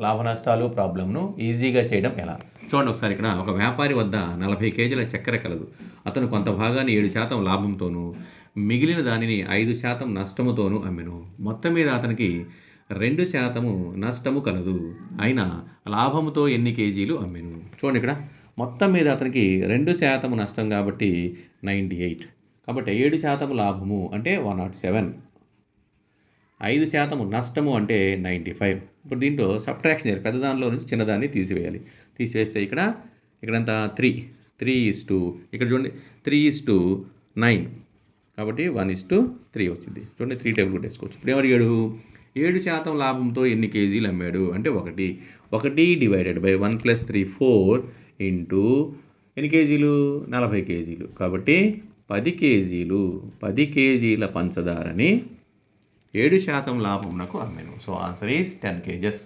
లాభ నష్టాలు ప్రాబ్లంను ఈజీగా చేయడం ఎలా? చూడండి ఒకసారి ఇక్కడ ఒక వ్యాపారి వద్ద నలభై కేజీల చక్కెర కలదు. అతను కొంత భాగాన్ని ఏడు శాతం లాభంతోనూ మిగిలిన దానిని ఐదు శాతం నష్టముతోనూ అమ్మెను. మొత్తం మీద అతనికి రెండు శాతము నష్టము కలదు. అయినా లాభముతో ఎన్ని కేజీలు అమ్మెను? చూడండి ఇక్కడ. మొత్తం మీద అతనికి రెండు శాతము నష్టం కాబట్టి నైంటీ ఎయిట్. కాబట్టి ఏడు శాతము లాభము అంటే వన్ నాట్ సెవెన్. ఐదు శాతం నష్టము అంటే నైంటీ ఫైవ్. ఇప్పుడు దీంట్లో సబ్ట్రాక్షన్ పెద్ద దానిలో నుంచి చిన్నదాన్ని తీసివేయాలి. తీసివేస్తే ఇక్కడ ఇక్కడంతా త్రీ. Three is to. ఇక్కడ చూడండి త్రీ ఇస్ టు నైన్. కాబట్టి వన్ ఇస్ టు త్రీ వచ్చింది. చూడండి త్రీ టేబుల్ కూడా వేసుకోవచ్చు. ఇప్పుడు ఏమడిగాడు ఏడు శాతం లాభంతో ఎన్ని కేజీలు అమ్మాడు? అంటే ఒకటి. ఒకటి divided by one plus three four into ఎన్ని కేజీలు? నలభై కేజీలు. కాబట్టి పది కేజీలు. పది కేజీల పంచదారని ఏడు శాతం లాభం నాకు so answer is ten kgs